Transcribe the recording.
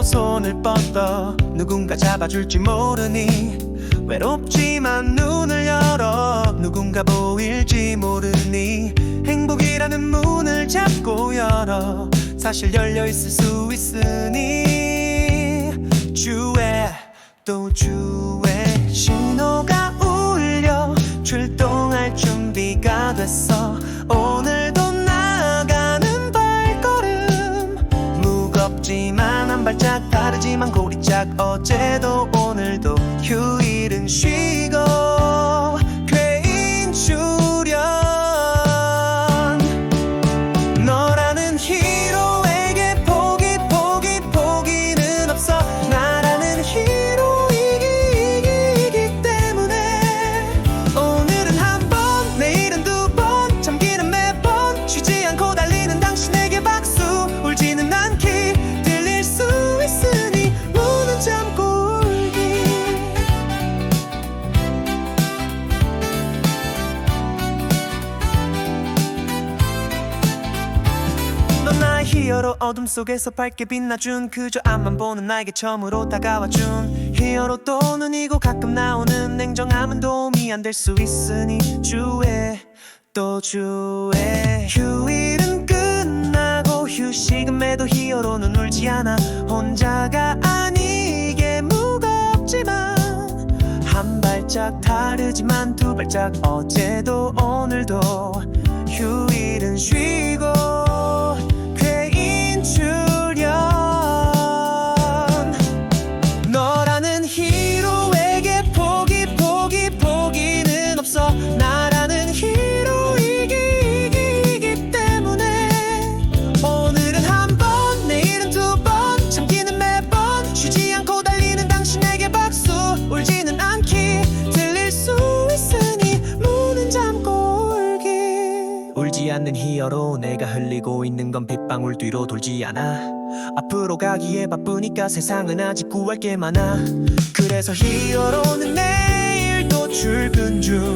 눈을 뻗어 누군가 잡아줄지 모르니 외롭지만 눈을 열어 누군가 보일지 모르니 행복이라는 문을 잡고 열어 사실 열려 있을 수 있으니 주에 또 주에 신호가 울려 출동할 준비가 됐어 다르지만 고리짝 어제 히어로 어둠 속에서 밝게 빛나준 그저 앞만 보는 나에게 처음으로 다가와준 히어로 또 눈이고 가끔 나오는 냉정함은 도움이 안 될 수 있으니 주에 또 주에 휴일은 끝나고 휴식은 매도 히어로는 울지 않아 혼자가 아니게 무겁지만 한 발짝 다르지만 두 발짝 어제도 오늘도 울지 않는 히어로 내가 흘리고 있는 건 빗방울 뒤로 돌지 않아. 앞으로 가기에 바쁘니까 세상은 아직 구할 게 많아. 그래서 히어로는 내일 또 출근 중